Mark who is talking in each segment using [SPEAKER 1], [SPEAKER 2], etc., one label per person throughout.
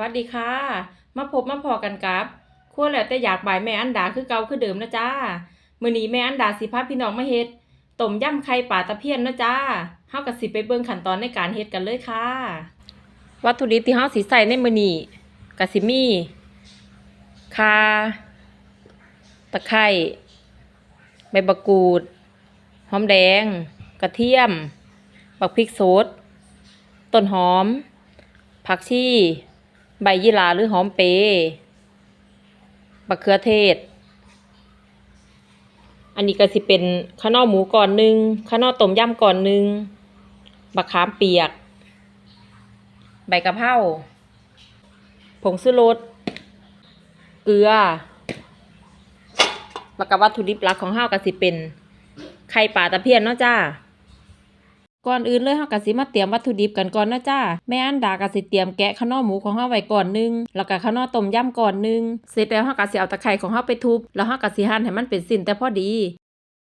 [SPEAKER 1] วัสดีค่ะ มาพบมาพอกันกับครัวแล้วแต่อยากบ่ายแม่อันดาคือเก่าคือเดิมนะจ้ามื้อนี้แม่อันดาสิพาพี่น้องมาเฮ็ดต้มยำไข่ปลาตะเพียนนะจ้าเฮาก็สิไปเบิ่งขั้นตอนในการเฮ็ดกันเลยค่ะ วัตถุดิบที่เฮาสิใส่ในมื้อนี้ก็สิมีข่าตะไคร้ใบมะกรูด หอมแดง กระเทียม บักพริกสดต้นหอม ผักชี ใบยี่หร่าหรือหอมเปรย์บักเขือเทศ อันนี้ก็สิเป็นข้าวหน้าหมูก่อนหนึ่งข้าวหน้าต้มยำก่อนหนึ่งบักขามเปียก ใบกะเพราผงชูรสเกลือแล้วก็วัตถุดิบหลักของเฮาวก็สิเป็นไข่ปลาตะเพียนเนาะจ้า ก่อนอื่นเลยเฮาก็สิมาเตรียมวัตถุดิบกันก่อนนะจ้าแม่อันดาก็สิเตรียมแกะข้าวหน้าหมูของเฮาไว้ก่อนหนึงแล้วก็ข้าวหน้าต้มยำก่อนหนึงเสร็จแล้วเฮาก็สิเอาตะไคร้ของเฮาไปทุบแล้วเฮาก็สิหั่นให้มันเป็นสิ้นแต่พอดี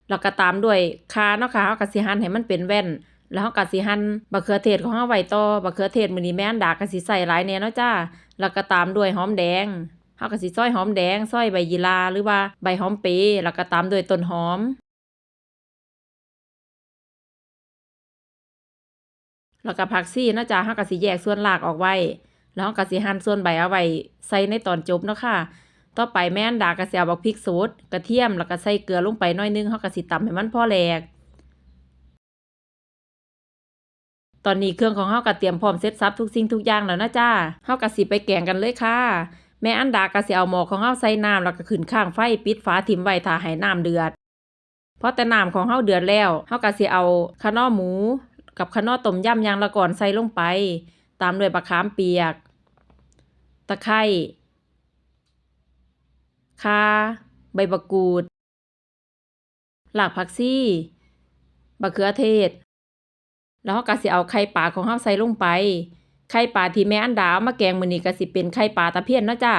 [SPEAKER 1] แล้วก็ตามด้วยขาเนาะค่ะเฮาก็สิหั่นให้มันเป็นแว่น แล้วเฮาก็สิหั่นบักเขือเทศของเฮาไว้ต่อบักเขือเทศมื้อนี้แม่อันดาก็สิใส่หลายแน่เนาะจ้าแล้วก็ตามด้วยหอมแดงเฮาก็สิซอยหอมแดงซอยใบยีราหรือว่าใบหอมเปแล้วก็ตามด้วยต้นหอม แล้วก็ผักซี่นาะจ๊ะเฮาก็สิแยกส่วนรากออกไว้ แล้วเฮาก็สิหั่นส่วนใบเอาไว้ใส่ในตอนจบเนาะค่ะ ต่อไปแม่นดาก็สิเอาบักพริกสดกระเทียมแล้วก็ใส่เกลือลงไปน่อยนึงเฮาก็สิตำให้มันพอแหลก ตอนนี้เครื่องของเฮาก็เตรียมพร้อมเสร็จสับทุกสิ่งทุกอย่างแล้วนะจ้าเฮาก็สิไปแกงกันเลยค่ะแม่อันดาก็สิเอาหม้อของเฮาใส่น้ำแล้วก็ขึ้นข้างไฟปิดฝาถิ่มไว้ถ้าให้น้ำเดือดพอแต่น้ำของเฮาเดือดแล้วเฮาก็สิเอาข้าวหน้าหมู กับข้าวหน้าต้มยำยางละก่อนใส่ลงไป ตามด้วยบักขามเปียก ตะไคร้ข่าใบบักกูดหลากผักซี่บักเขือเทศ แล้วเราก็สิเอาไข่ปลาของเราใส่ลงไป ไข่ปลาที่แม่อันดาเอามาแกงมื้อนี้ก็สิเป็นไข่ปลาตะเพียนเนาะจ้า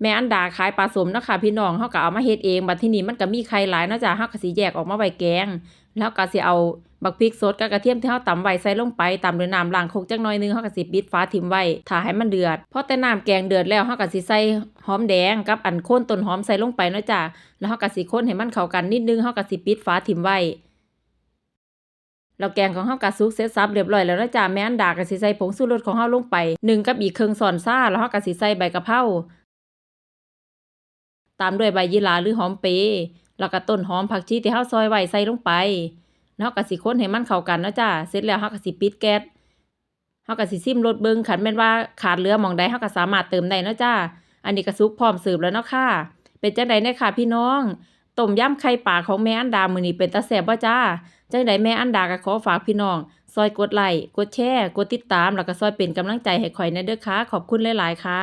[SPEAKER 1] แม่อันดาขายปลาสมเนาะค่ะพี่น้องเฮาก็เอามาเฮ็ดเองบัดทีนี้มันก็มีไข่หลายเนาะจ้าเฮาก็สิแยกออกมาไว้แกง แล้วก็สิเอาบักพริกสดกับกระเทียมที่เฮาตำไว้ใส่ลงไปตามด้วยน้ำล้างคกจักหน่อยนึงเฮาก็สิปิดฝาทิ้งไว้ถ้าให้มันเดือดพอแต่น้ำแกงเดือดแล้วเฮาก็สิใส่หอมแดงกับอันโคนต้นหอมใส่ลงไปเนาะจ้าแล้วเฮาก็สิคนให้มันเข้ากันนิดนึงเฮาก็สิปิดฝาทิ้งไว้แล้วแกงของเฮากะสุกเสร็จสับเรียบร้อยแล้วนะจ๊ะแม่อันดาก็สิใส่ผงชูรสของเฮาลงไปหนึ่งกับอีกครึ่งช้อนซ่าแล้วเฮาก็สิใส่ใบกะเพรา ตามด้วยใบยี่หร่าหรือหอมเปรย์แล้วก็ต้นหอมผักชีที่เฮาซอยไว้ใส่ลงไปเฮาก็สิคนให้มันเข้ากันนะจ๊ะเสร็จแล้วเฮาก็สิปิดแก๊สเฮาก็สิซิมรสเบิ่งคันแม่นว่าขาดเหลือหม่องใดเฮาก็สามารถเติมได้เนาะจ้าอันนี้ก็สุกพร้อมเสิร์ฟแล้วเนาะค่ะ เป็นจังได๋เนยค่ะพี่น้องต้มยำไข่ปลาของแม่อันดามื้อนี้เป็นตาแซ่บบ่จ้าจังใดแม่อันดาก็ขอฝากพี่น้อง ซอยกดไลค์กดแชร์กดติดตามแล้วก็ซอยเป็นกำลังใจให้ข่อยในเด้อค่ะขอบคุณหลายๆค่ะ